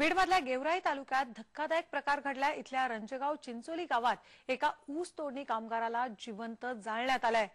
बीडमधल्या गेवराई तालुक्यात धक्कादायक प्रकार घडलाय. इथल्या रंजगाव चिंचोली गावात एका ऊस तोडणी कामगाराला जिवंत जाळण्यात आलंय.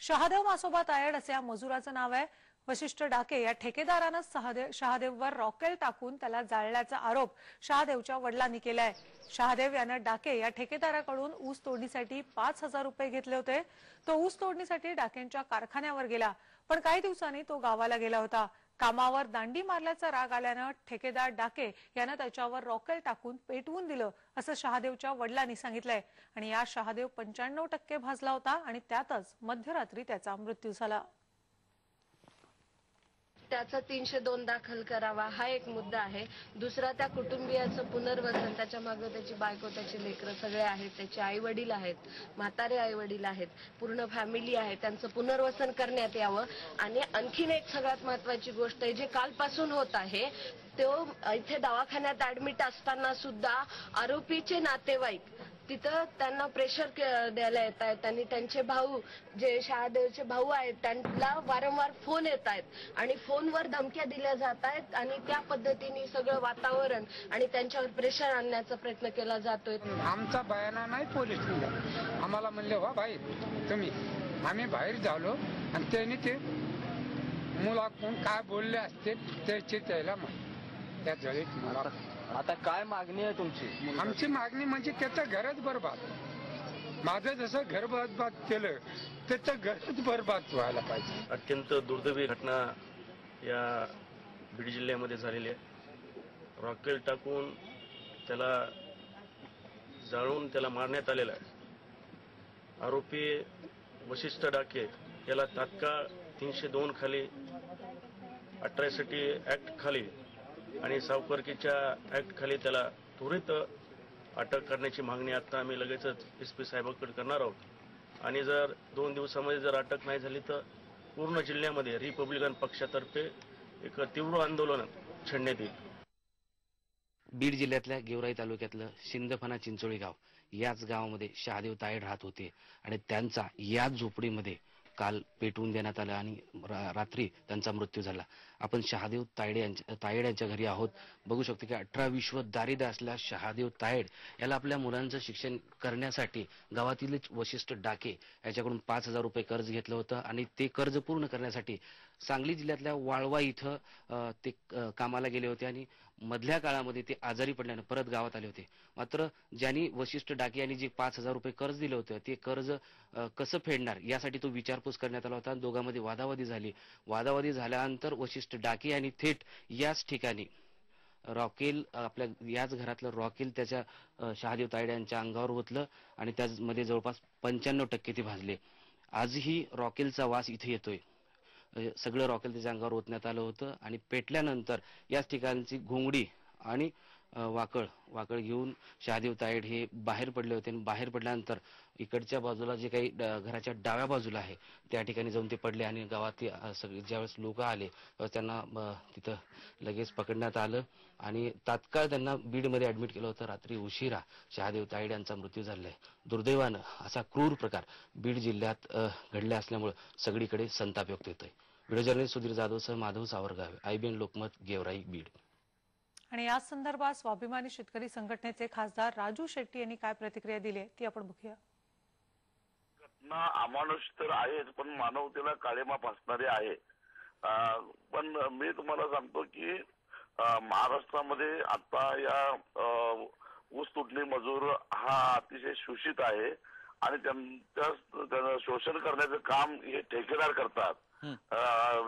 शहादेव मासोबा तायड असं या मजुराचं नाव आहे. वशिष्ठ डाके या ठेकेदारानं शहादेव शहादेववर रॉकेल टाकून त्याला जाळल्याचा आरोप शहादेवच्या वडिलांनी केलाय. शहादेव यानं डाके या ठेकेदाराकडून ऊस तोडणीसाठी पाच हजार रुपये घेतले होते. तो ऊस तोडणीसाठी डाकेंच्या कारखान्यावर गेला पण काही दिवसांनी तो गावाला गेला होता. कामावर दांडी मारल्याचा राग आल्यानं ठेकेदार डाके यानं त्याच्यावर रॉकेल टाकून पेटवून दिलं असं शहादेवच्या वडिलांनी सांगितलंय. आणि या शहादेव पंच्याण्णव टक्के भाजला होता आणि त्यातच मध्यरात्री त्याचा मृत्यू झाला. त्याचा तीनशे दोन दाखल करावा हा एक मुद्दा आहे. दुसरा त्या कुटुंबियाचं पुनर्वसन त्याच्या मागं त्याची बायको त्याची लेकरं सगळे आहेत त्याचे आई वडील आहेत म्हातारे आई वडील आहेत पूर्ण फॅमिली आहे त्यांचं पुनर्वसन करण्यात यावं. आणि आणखीन एक सगळ्यात महत्वाची गोष्ट आहे जे कालपासून होत आहे तो इथे दवाखान्यात ऍडमिट असताना सुद्धा आरोपीचे नातेवाईक तिथं त्यांना प्रेशर द्यायला येत आहेत आणि त्यांचे भाऊ जे शहादेवचे भाऊ आहेत त्यांना वारंवार फोन येत आहेत आणि फोनवर धमक्या दिल्या जात आहेत आणि त्या पद्धतीने सगळं वातावरण आणि त्यांच्यावर प्रेशर आणण्याचा प्रयत्न केला जातोय आमचा बयाना नाही पोलीस आम्हाला म्हणले हो भाई तुम्ही आम्ही बाहेर झालो आणि त्यांनी ते मुला कोण काय बोलले असते त्याची त्याला माहीत. त्या जळीत मला आता काय मागणी आहे तुमची? आमची मागणी म्हणजे त्याचं घरच बरबाद. माझं जसं घर बरबाद केलं त्याचं घरच बरबाद व्हायला पाहिजे. अत्यंत दुर्दैवी घटना या बीड जिल्ह्यामध्ये झालेली आहे. रॉकेल टाकून त्याला जाळून त्याला मारण्यात आलेला आहे. आरोपी वशिष्ठ डाके याला तात्काळ तीनशे दोन खाली अठराशे ऍक्ट खाली आणि सावकारकीच्या ऍक्टखाली त्याला त्वरित अटक करण्याची मागणी आता आम्ही लगेचच एस पी साहेबांकडे करणार आहोत. आणि जर दोन दिवसामध्ये जर अटक नाही झाली तर पूर्ण जिल्ह्यामध्ये रिपब्लिकन पक्षातर्फे एक तीव्र आंदोलन छेडण्यात येईल. बीड जिल्ह्यातल्या गेवराई तालुक्यातलं शिंदफणा चिंचोळी गाव याच गावामध्ये शहादेव तायड राहत होते. आणि त्यांचा याच झोपडीमध्ये काल पेटवून देण्यात आलं आणि रा- रात्री त्यांचा मृत्यू झाला. आपण शहादेव तायडे यांच्या तायड यांच्या घरी आहोत. बघू शकतो की अठरा विश्व दारिद्र्य असल्या शहादेव तायड याला आपल्या मुलांचं शिक्षण करण्यासाठी गावातीलच वशिष्ठ डाके याच्याकडून पाच हजार रुपये कर्ज घेतलं होतं आणि ते कर्ज पूर्ण करण्यासाठी सांगली जिल्ह्यातल्या वाळवा इथं ते कामाला गेले होते आणि मधल्या काळामध्ये ते आजारी पडल्यानं परत गावात आले होते. मात्र ज्यांनी वशिष्ठ डाके यांनी जे पाच हजार रुपये कर्ज दिलं होतं ते कर्ज कसं फेडणार यासाठी तो विचारपूस करण्यात आला होता. दोघांमध्ये वादावादी झाली. वादावादी झाल्यानंतर वशिष्ठ डाके यांनी थेट याच ठिकाणी रॉकेल आपल्या याच घरातलं रॉकेल त्याच्या शहादेव तायडे यांच्या अंगावर ओतलं आणि त्यामध्ये जवळपास पंच्याण्णव टक्के ते भाजले. आजही रॉकेलचा वास इथे येतोय. सगळं रॉकेल त्याच्या अंगावर ओतण्यात आलं होतं आणि पेटल्यानंतर याच ठिकाणची घोंगडी आणि वाकळ वाकळ घेऊन शहादेव तायड हे बाहेर पडले होते आणि बाहेर पडल्यानंतर इकडच्या बाजूला जे काही घराच्या डाव्या बाजूला आहे त्या ठिकाणी जाऊन ते पडले आणि गावातले सगळे ज्यावेळेस लोक आले तेव्हा त्यांना तिथं लगेच पकडण्यात आलं आणि तात्काळ त्यांना बीडमध्ये ऍडमिट केलं होतं. रात्री उशिरा शहादेव तायड यांचा मृत्यू झालेला आहे दुर्दैवानं असा क्रूर प्रकार बीड जिल्ह्यात घडला असल्यामुळे सगळीकडे संताप व्यक्त होतोय. व्हिडिओ जर्नलिस्ट सुधीर जाधवसह माधव सावरगाव आयबीएन लोकमत गेवराई बीड. आणि याच संदर्भात स्वाभिमानी शेतकरी संघटनेचे खासदार राजू शेट्टी यांनी काय प्रतिक्रिया दिली आहे ती आपण बघूया. घटना अमानुष तर आहेच पण मानवतेला काळेमा फासणारी आहे. पण मी तुम्हाला सांगतो की महाराष्ट्रामध्ये आता या ऊस तुटणी मजूर हा अतिशय शोषित आहे आणि त्यांच्या त्यांचं शोषण करण्याचं काम हे ठेकेदार करतात.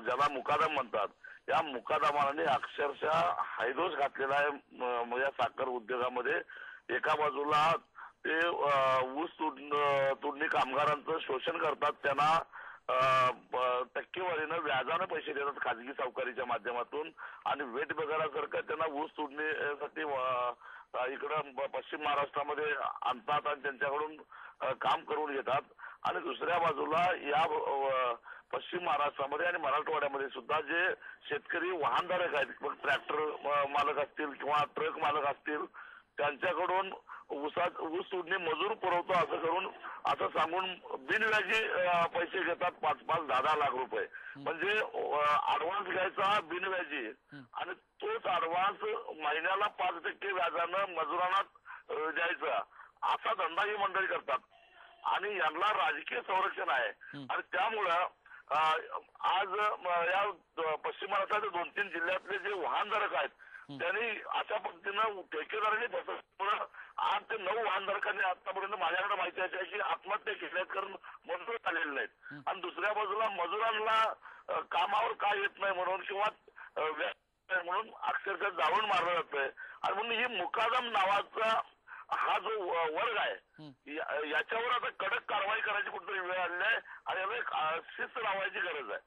ज्याला मुकादम म्हणतात. या मुकादमाने अक्षरशः हायदोस घातलेला आहे या साखर उद्योगामध्ये. एका बाजूला ते ऊस तुड- तुडणी कामगारांचं शोषण करतात. त्यांना टक्केवारीनं व्याजानं पैसे देतात खाजगी सावकारीच्या माध्यमातून. आणि वेट सरकार त्यांना ऊस तुडणीसाठी इकडं पश्चिम महाराष्ट्रामध्ये आणतात आणि त्यांच्याकडून काम करून घेतात. आणि दुसऱ्या बाजूला या पश्चिम महाराष्ट्रामध्ये आणि मराठवाड्यामध्ये सुद्धा जे शेतकरी वाहनधारक आहेत मग ट्रॅक्टर मालक असतील किंवा ट्रक मालक असतील त्यांच्याकडून ऊसात ऊस तोडणी मजूर पुरवतो असं करून असं सांगून बिनव्याजी पैसे घेतात पाच पाच दहा दहा लाख रुपये. म्हणजे ऍडव्हान्स घ्यायचा बिनव्याजी. आणि तोच ऍडव्हान्स महिन्याला पाच टक्के व्याजानं मजुरांना द्यायचा. असा धंदा ही मंडळी करतात. आणि यांना राजकीय संरक्षण आहे. आणि त्यामुळं आज या पश्चिम महाराष्ट्राच्या दोन तीन जिल्ह्यातले जे वाहनधारक आहेत त्यांनी अशा पद्धतीनं ठेकेदारांनी फसवल्यामुळं आठ ते नऊ वाहनधारकांनी आतापर्यंत माझ्याकडे माहिती आहे की आत्महत्या केल्या कारण मजूर आलेले नाहीत. आणि दुसऱ्या बाजूला मजुरांना कामावर का येत नाही म्हणून किंवा म्हणून अक्षरशः जाळून मारलं जातंय. आणि म्हणून ही मुकादम नावाचा हा जो वर्ग आहे याच्यावर आता कडक कारवाई करायची कुठेतरी वेळ आलेली आहे आणि शिस्त लावायची गरज आहे.